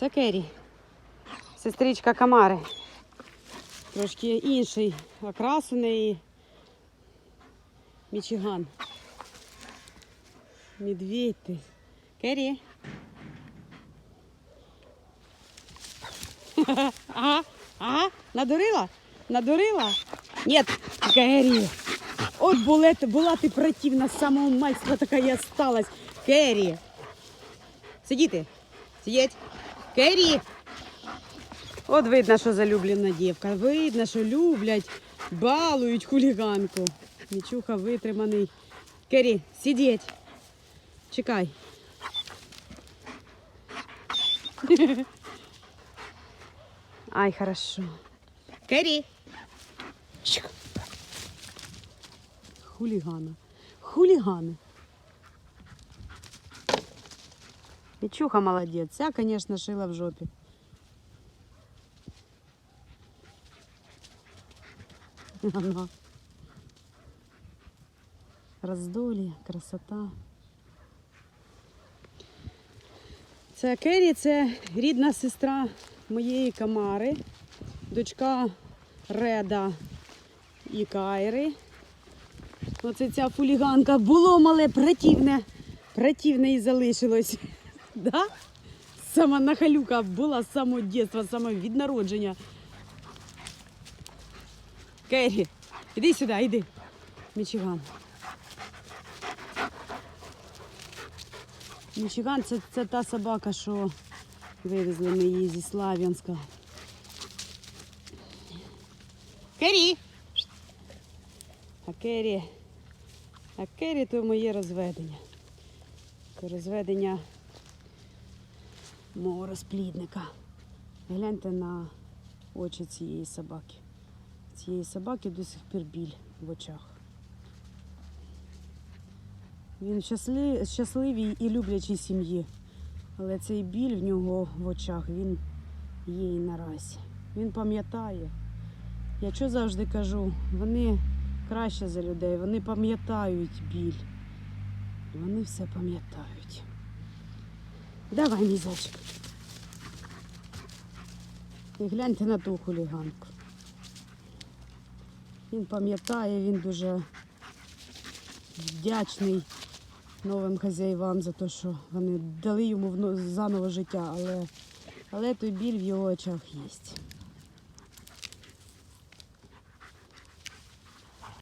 Це Кері. Сестричка Камари. Трошки інший окрас у неї. Мічиган. Медведь ти. Кері. Ага, ага, надурила? Надурила? Нет, Кері. От була, була ти противна самого мальства, така і осталась. Кері. Сидіти. Сидіть. Кері. От видно, що залюблена дівка. Видно, що люблять, балують хуліганку. Нічуха витриманий. Кері, сидіть. Чекай. Ай, хорошо. Кері. Хулігана. Хулігани. Мічуха молодець. Ця, звісно, шила в жопі. Ага. Роздолі, красота. Це Кері, це рідна сестра моєї Камари, дочка Реда і Кайри. Оце ця фуліганка було мале противне, противне і залишилось. Да? Сама нахалюка була з самого дитинства, самого від народження. Кері, іди сюди, іди. Мічиган. Мічиган це, це та собака, що вивезли ми її зі Слав'янська. Кері! А Кері. А Кері то моє розведення. Розведення мого розплідника. Гляньте на очі цієї собаки. Цієї собаки до сих пір біль в очах. Він щаслив, щасливій і люблячій сім'ї. Але цей біль в нього в очах, він є і наразі. Він пам'ятає. Я що завжди кажу, вони краще за людей, вони пам'ятають біль. Вони все пам'ятають. Давай, мій. І гляньте на ту хуліганку. Він пам'ятає, він дуже вдячний новим хазяївам за те, що вони дали йому заново життя, але, але той біль в його очах є.